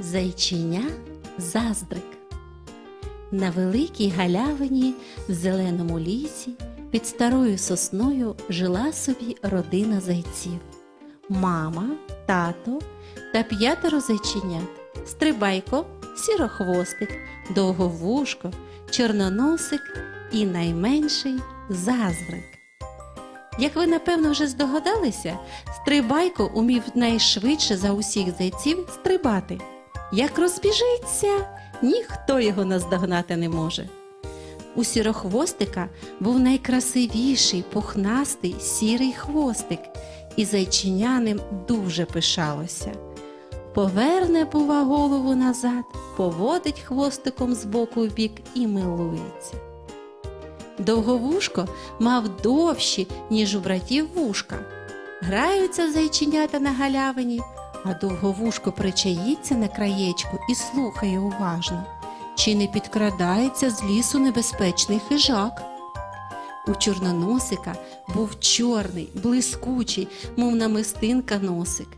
Зайчиня заздрик. На великій галявині в зеленому лісі під старою сосною жила собі родина зайців. Мама, тато та п'ятеро зайченят. Стрибайко, сірохвостик, довговушко, чорноносик і найменший заздрик. Як ви напевно вже здогадалися, стрибайко умів найшвидше за усіх зайців стрибати. Як розбіжиться, ніхто його наздогнати не може. У сірохвостика був найкрасивіший пухнастий сірий хвостик, і зайчиня ним дуже пишалося. Поверне, бува, голову назад, поводить хвостиком з боку в бік і милується. Довговушко мав довші, ніж у братів вушка. Граються зайченята на галявині, а довговушко причаїться на краєчку і слухає уважно, чи не підкрадається з лісу небезпечний хижак. У чорноносика був чорний, блискучий, мов намистинка носик.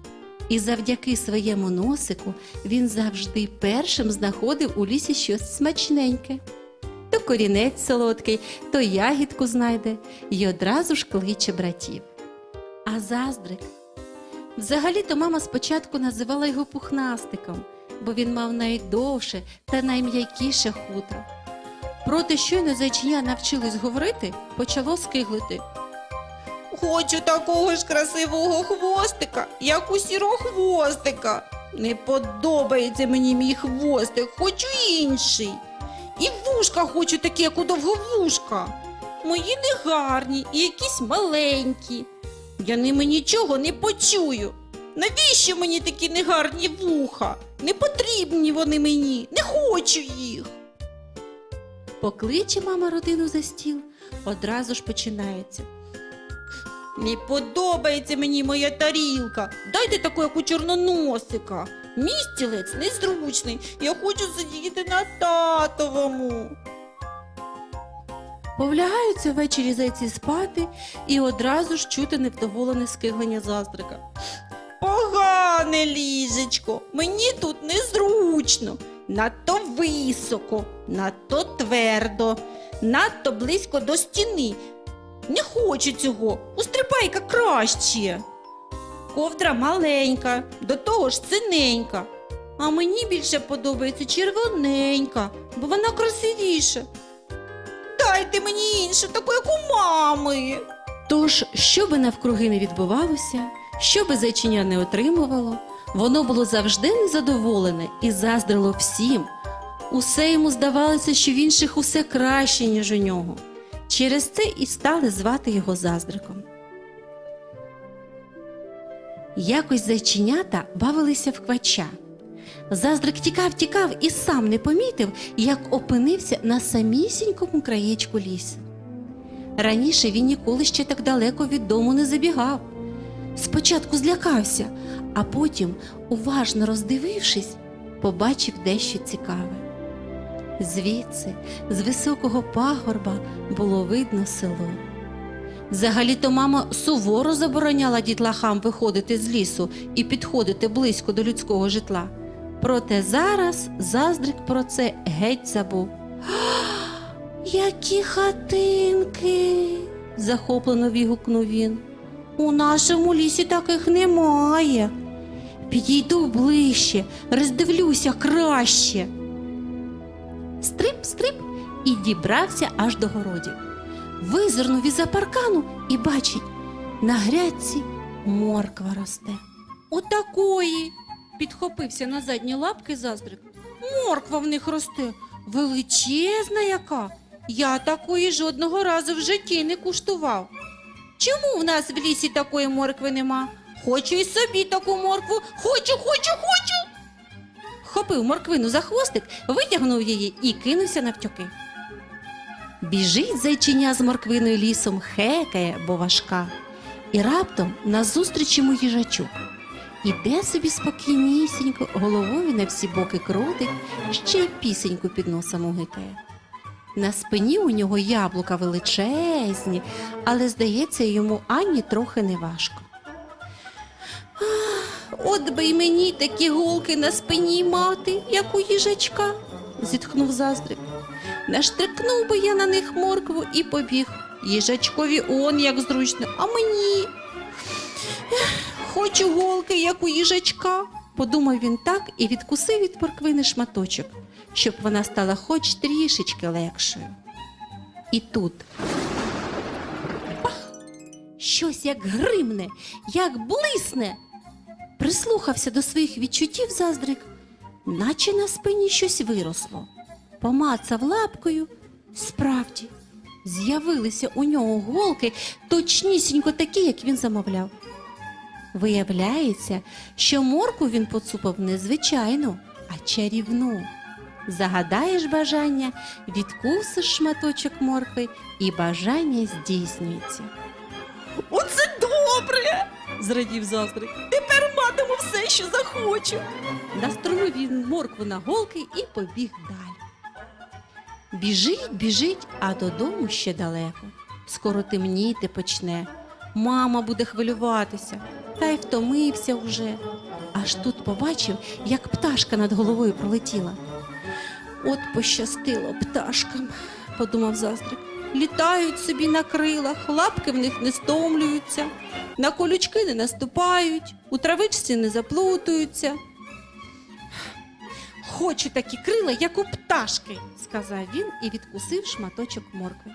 І завдяки своєму носику він завжди першим знаходив у лісі щось смачненьке. То корінець солодкий, то ягідку знайде і одразу ж кличе братів. А заздрик. Взагалі-то мама спочатку називала його пухнастиком, бо він мав найдовше та найм'якіше хутро. Проте щойно зайчиня навчились говорити, почало скиглити. Хочу такого ж красивого хвостика, як у сірохвостика. Не подобається мені мій хвостик, хочу інший. І вушка хочу такі, як у довговушка. Мої не гарні і якісь маленькі. Я ними нічого не почую. Навіщо мені такі негарні вуха? Не потрібні вони мені, не хочу їх. Покличе мама родину за стіл, одразу ж починається. Не подобається мені моя тарілка. Дайте таку, як у чорноносика. Мій стілець незручний. Я хочу сидіти на татовому. Повлягаються ввечері зайці спати і одразу ж чути невдоволене скиглення заздрика. Погане ліжечко. Мені тут незручно. Надто високо, надто твердо, надто близько до стіни. Не хочу цього. Устрибайка краще. Ковдра маленька, до того ж синенька. А мені більше подобається червоненька, бо вона красивіша. Дайте мені іншу, таку, як у мами. Тож, що би навкруги не відбувалося, що би зайчиня не отримувало, воно було завжди незадоволене і заздрило всім. Усе йому здавалося, що в інших усе краще, ніж у нього. Через це і стали звати його заздриком. Якось зайченята бавилися в квача. Заздрик тікав, тікав і сам не помітив, як опинився на самісінькому краєчку лісу. Раніше він ніколи ще так далеко від дому не забігав. Спочатку злякався, а потім, уважно роздивившись, побачив дещо цікаве. Звідси, з високого пагорба, було видно село. Взагалі-то мама суворо забороняла дітлахам виходити з лісу і підходити близько до людського житла. Проте зараз заздрик про це геть забув. Які хатинки. захоплено вигукнув він. У нашому лісі таких немає. Підійду ближче, роздивлюся краще. Стрип, стрип і дібрався аж до городів. Визирнув із-за паркану і бачить, на грядці морква росте. Отакої. Підхопився на задні лапки заздрик. Морква в них росте, величезна яка. Я такої жодного разу в житті не куштував. Чому в нас в лісі такої моркви нема? Хочу і собі таку моркву. Хочу, хочу, хочу. Хопив морквину за хвостик, витягнув її і кинувся навтьоки. Біжить зайчиня з морквиною лісом, хекає, бо важка. І раптом назустріч йому їжачок. Іде собі спокійнісінько, головою на всі боки крутить, ще й пісеньку під носом угикає. На спині у нього яблука величезні, але, здається, йому ані трохи не важко. От би й мені такі голки на спині мати, як у їжачка, зітхнув заздрик. Наштрикнув би я на них моркву і побіг. Їжачкові он як зручно, а мені. Хочу голки, як у їжачка, подумав він так і відкусив від морквини шматочок, щоб вона стала хоч трішечки легшою. І тут Пах! щось як гримне, як блисне. Прислухався до своїх відчуттів заздрик, наче на спині щось виросло. Помацав лапкою. Справді, з'явилися у нього голки точнісінько такі, як він замовляв. Виявляється, що морку він поцупав не звичайну, а чарівну. Загадаєш бажання, відкусиш шматочок моркви, і бажання здійснюється. Оце добре! зрадів заздрик. Тепер матиму все, що захочу. Настромив він моркву на голки і побіг далі. Біжить, біжить, а додому ще далеко. Скоро темніти почне. Мама буде хвилюватися, та й втомився вже. Аж тут побачив, як пташка над головою пролетіла. От пощастило пташкам, подумав заздрик. Літають собі на крилах, лапки в них не стомлюються, на колючки не наступають, у травичці не заплутуються. Хочу такі крила, як у пташки, сказав він і відкусив шматочок моркви.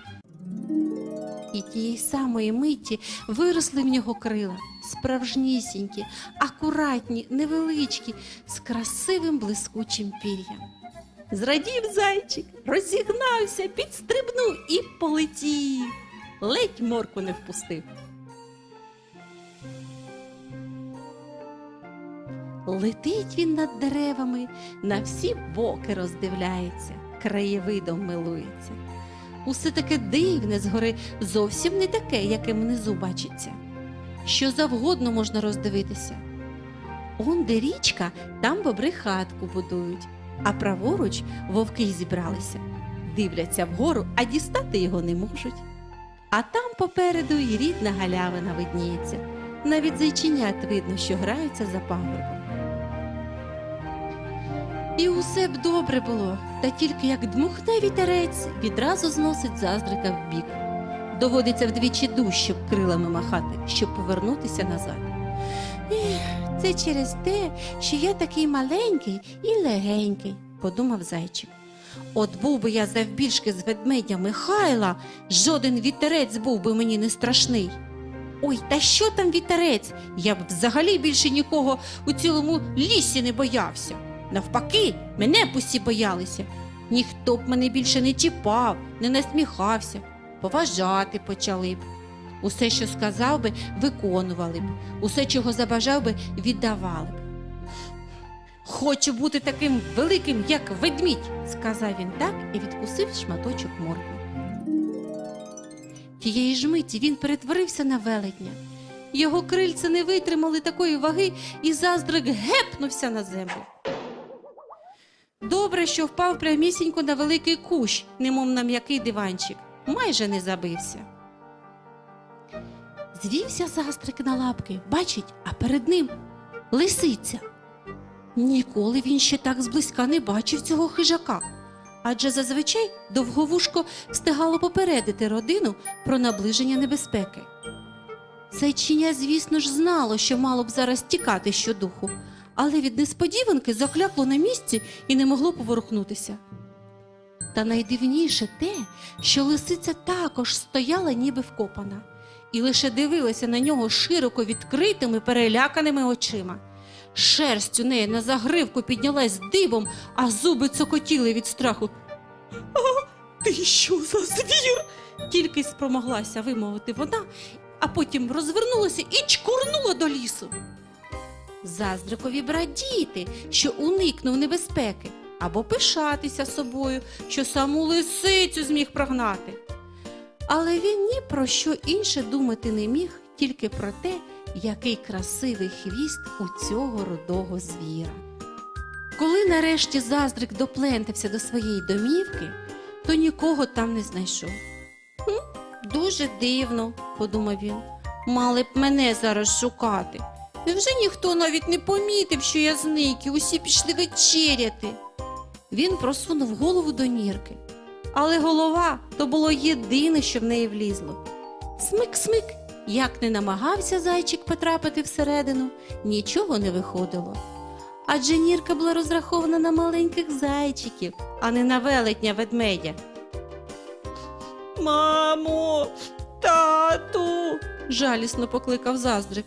І тієї самої миті виросли в нього крила, справжнісінькі, акуратні, невеличкі, з красивим блискучим пір'ям. Зрадів зайчик, розігнався, підстрибнув і полетів. Ледь морку не впустив. Летить він над деревами, на всі боки роздивляється, краєвидом милується. Усе таке дивне згори зовсім не таке, яке внизу бачиться. Що завгодно можна роздивитися. Он де річка, там бобри хатку будують, а праворуч вовки зібралися. Дивляться вгору, а дістати його не можуть. А там попереду й рідна галявина видніється. Навіть зайченят видно, що граються за пагорбом. І усе б добре було, та тільки як дмухне вітерець, відразу зносить заздрика вбік. Доводиться вдвічі дужче крилами махати, щоб повернутися назад. Це через те, що я такий маленький і легенький, подумав зайчик. От був би я завбільшки з ведмедя Михайла, жоден вітерець був би мені не страшний. Ой, та що там вітерець? Я б взагалі більше нікого у цілому лісі не боявся. Навпаки, мене б усі боялися. Ніхто б мене більше не чіпав, не насміхався, поважати почали б. Усе, що сказав би, виконували б, усе, чого забажав би, віддавали б. Хочу бути таким великим, як ведмідь, сказав він так і відкусив шматочок моркви. Тієї ж миті він перетворився на велетня. Його крильця не витримали такої ваги, і заздрик гепнувся на землю. Добре, що впав прямісінько на великий кущ, немов на м'який диванчик, майже не забився. Звівся застрик на лапки, бачить, а перед ним лисиця. Ніколи він ще так зблизька не бачив цього хижака, адже зазвичай довговушко встигало попередити родину про наближення небезпеки. Зайчиня, звісно ж, знало, що мало б зараз тікати щодуху, але від несподіванки заклякло на місці і не могло поворухнутися. Та найдивніше те, що лисиця також стояла ніби вкопана, і лише дивилася на нього широко відкритими, переляканими очима. Шерсть у неї на загривку піднялась дибом, а зуби цокотіли від страху. А ти що за звір? Тільки спромоглася вимовити вона, а потім розвернулася і чкурнула до лісу. Заздрикові брадіти, що уникнув небезпеки, або пишатися собою, що саму лисицю зміг прогнати. Але він ні про що інше думати не міг, тільки про те, який красивий хвіст у цього рудого звіра. Коли нарешті заздрик доплентався до своєї домівки, то нікого там не знайшов. «Хм, дуже дивно, подумав він. Мали б мене зараз шукати. І вже ніхто навіть не помітив, що я зник, і усі пішли вечеряти. Він просунув голову до нірки, але голова то було єдине, що в неї влізло. Смик-смик, як не намагався зайчик потрапити всередину, нічого не виходило. Адже нірка була розрахована на маленьких зайчиків, а не на велетня ведмедя. Мамо, тату, Жалісно покликав заздрик.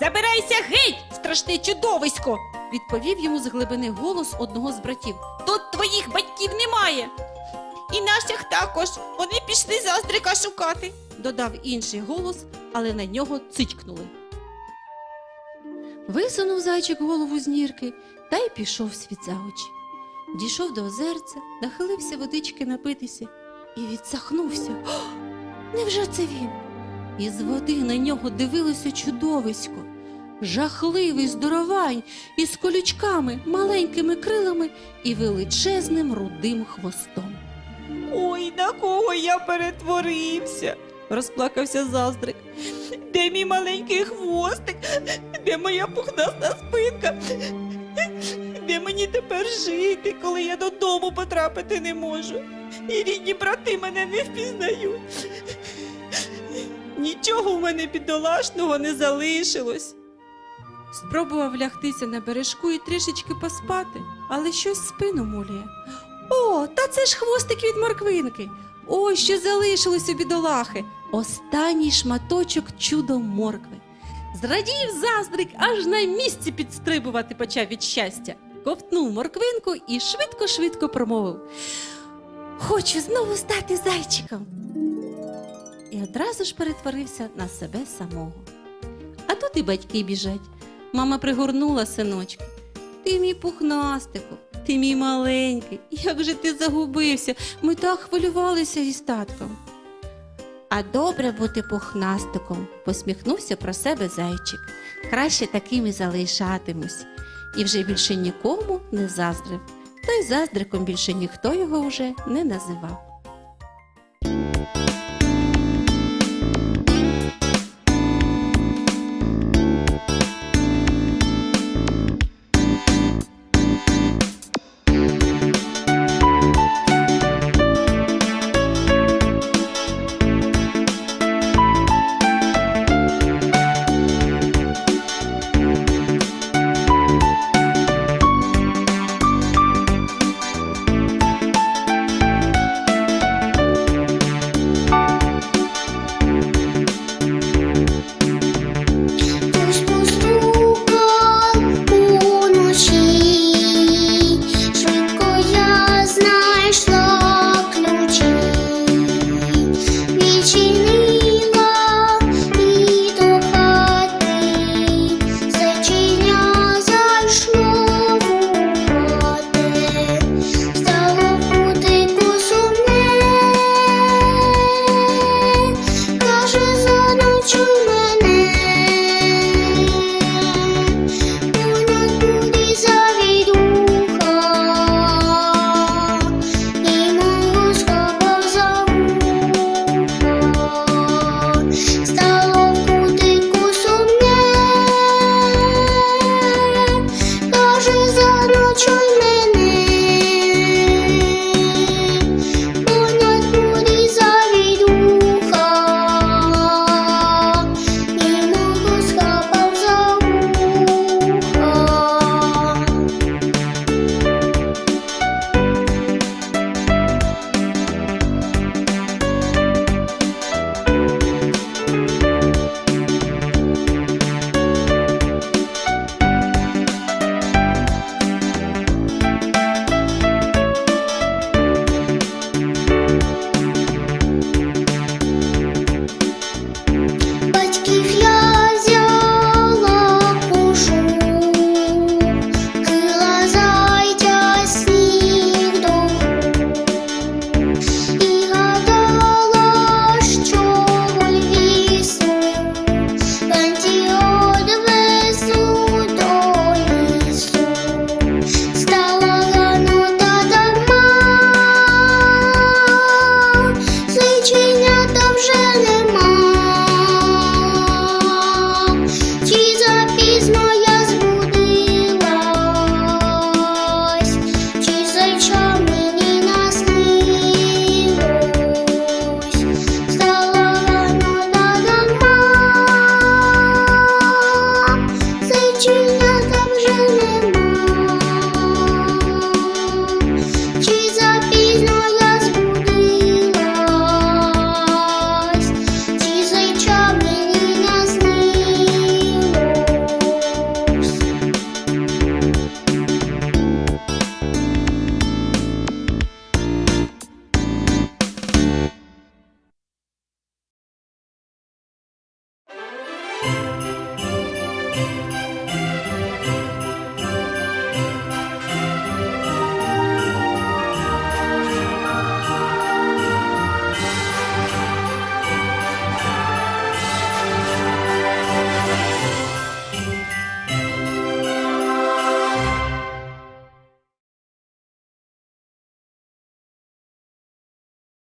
забирайся геть, страшне чудовисько. Відповів йому з глибини голос одного з братів. Тут твоїх батьків немає. І наших також. Вони пішли заздрика шукати. додав інший голос, але на нього цичкнули. Висунув зайчик голову з нірки та й пішов світ за очі. Дійшов до озерця, нахилився водички напитися і відсахнувся. О, невже це він? Із води на нього дивилося чудовисько. Жахливий здоровань із колючками, маленькими крилами і величезним рудим хвостом. Ой, на кого я перетворився? Розплакався заздрик. Де мій маленький хвостик? Де моя пухнаста спинка? Де мені тепер жити, коли я додому потрапити не можу? І рідні брати мене не впізнають. Нічого в мене бідолашного не залишилось. Спробував лягтися на бережку і трішечки поспати, але щось спину муляє. О, та це ж хвостик від морквинки. Ой, що залишилось у бідолахи. Останній шматочок чудо моркви. Зрадів заздрик, аж на місці підстрибувати почав від щастя. Ковтнув морквинку і швидко-швидко промовив. Хочу знову стати зайчиком. І одразу ж перетворився на себе самого. А тут і батьки біжать. Мама пригорнула синочка. Ти мій пухнастику, ти мій маленький. Як же ти загубився? Ми так хвилювалися із татком. А добре бути пухнастиком, посміхнувся про себе зайчик. Краще таким і залишатимусь. І вже більше нікому не заздрив. Та й заздриком більше ніхто його вже не називав.